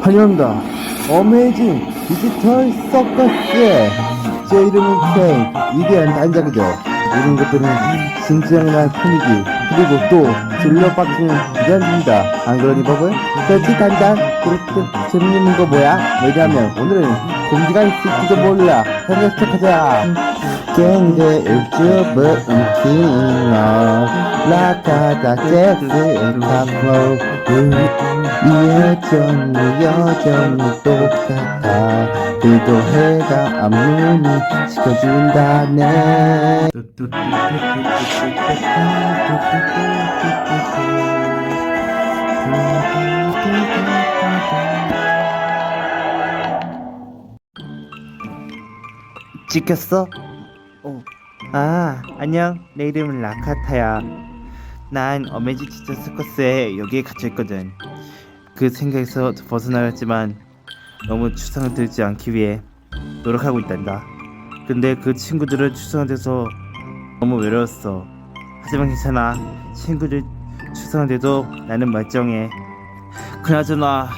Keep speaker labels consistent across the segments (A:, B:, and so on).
A: 환영합니다. 어메이징 디지털 서커스의 제 이름은 케인 위대한 단장이죠. 이런 것들은 진지한 분위기 그리고 또 둘러박히는 기자입니다. 안 그러니 버블? 그렇지 단장 그렇게 재밌는 거 뭐야? 왜냐면 오늘은 공지가 있을지도 몰라. 현재 시작하자. 갱제 유튜브 인기너 라카다 잭스 카포 여전히 여전히 똑같아 그도 해가 안무니 시켜준다네 찍혔어? 어. 아 안녕. 내 이름은 라카타야. 난 어메이지 티처 서커스에 여기에 갇혀있거든. 그 생각에서 벗어나갔지만 너무 추상을 들지 않기 위해 노력하고 있단다. 근데 그 친구들은 추상돼서 너무 외로웠어. 하지만 괜찮아. 친구들 추상돼도 나는 멀쩡해. 그나저나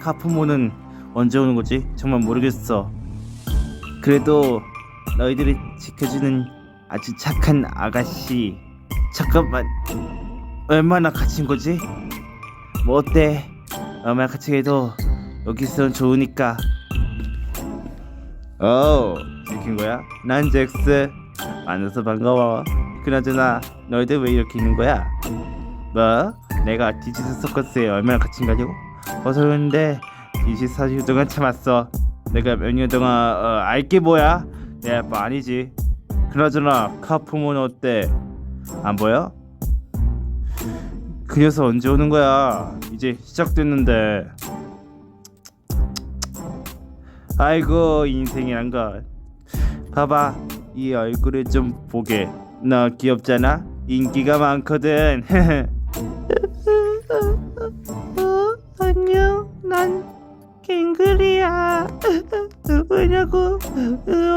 A: 카푸모는 언제 오는 거지? 정말 모르겠어 그래도 너희들이 지켜주는 아주 착한 아가씨 잠깐만 얼마나 갇힌 거지? 뭐 어때? 얼마나 갇히게도 여기 있으면 좋으니까 오 지킨 거야? 난 잭스 만나서 반가워 그나저나 너희들 왜 이렇게 있는 거야? 뭐? 내가 디지털 서커스에 얼마나 갇힌 거냐고? 어서 그러는데 24시간 동안 참았어 내가 몇 년 동안 어, 알게 뭐야? 내 아빠 아니지 그나저나 카푸몬 어때? 안 보여? 그 녀석 언제 오는 거야? 이제 시작됐는데 아이고 인생이란 걸 봐봐 이 얼굴을 좀 보게 너 귀엽잖아? 인기가 많거든 어, 안녕 난 갱글이야.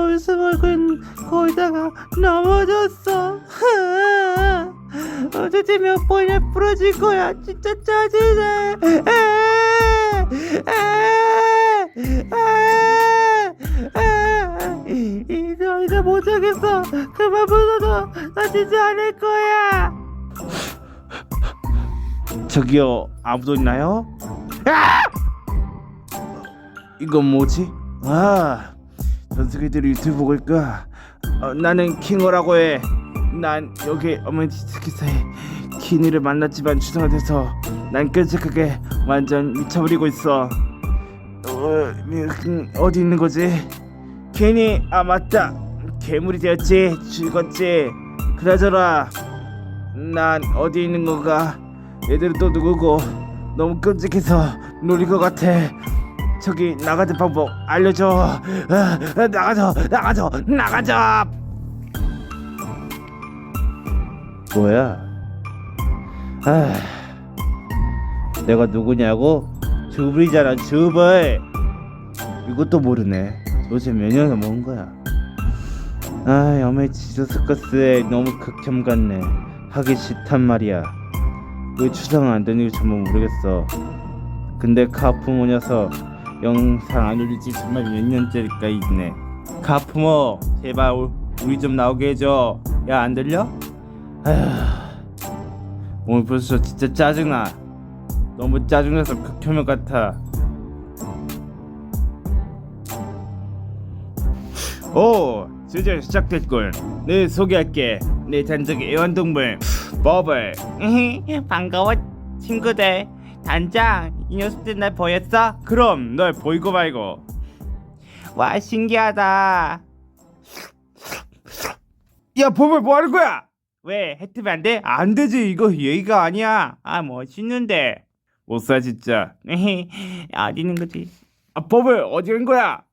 A: 어디서 먹은 거기다가 넘어졌어. 어제지 몇 번이나 부러질 거야. 진짜 짜증나. 이제 이제 못하겠어. 그만 불러도 나 진짜 안 할 거야. 저기요 아무도 있나요? 아! 이건 뭐지? 아, 전 세계들이 유튜브 있까? 어, 나는 킹어라고 해. 난 여기 어메니티스키사의 키니를 만났지만 추상화 돼서 난 끈적하게 완전 미쳐버리고 있어. 어, 음, 어디 있는 거지? 키니, 아 맞다. 괴물이 되었지, 죽었지. 그나저나 난 어디 있는 건가? 얘들은 또 누구고? 너무 끔찍해서 놀릴 것 같아. 저기 나가는 방법 알려줘. 아, 나가줘, 나가줘, 나가줘. 뭐야? 아, 내가 누구냐고? 주불이잖아, 주불. 이것도 모르네. 도대체 몇 년을 먹은 거야? 아, 여매 지저 서커스에 너무 극혐 같네. 하기 싫단 말이야. 왜 추상은 안 되는 지 정말 모르겠어. 근데 카푸 모 녀석 영상 안 올리지 정말 몇 년째일까 있네. 카푸모 제발 우- 우리 좀 나오게 해줘. 야 안 들려? 아휴 오늘 벌써 진짜 짜증나. 너무 짜증나서 극혐을 같아. 오 드디어 시작됐군. 네 소개할게. 내 단적의 애완동물 버블. 반가워 친구들. 단장 이 녀석들 날 보였어? 그럼 널 보이고 말고. 와 신기하다. 야 버블 뭐 하는 거야? 왜 해트면 안 돼? 안 되지 이거 예의가 아니야. 아 멋있는데. 못 사 진짜. 어디 있는 거지? 아 버블 어디 간 거야?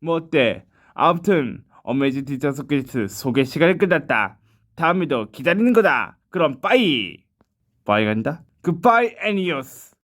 A: 뭐 어때? 아무튼 어메이징 디지털 서킷 소개 시간이 끝났다. 다음에도 기다리는 거다. 그럼 빠이. 빠이 간다. 굿바이 애니어스.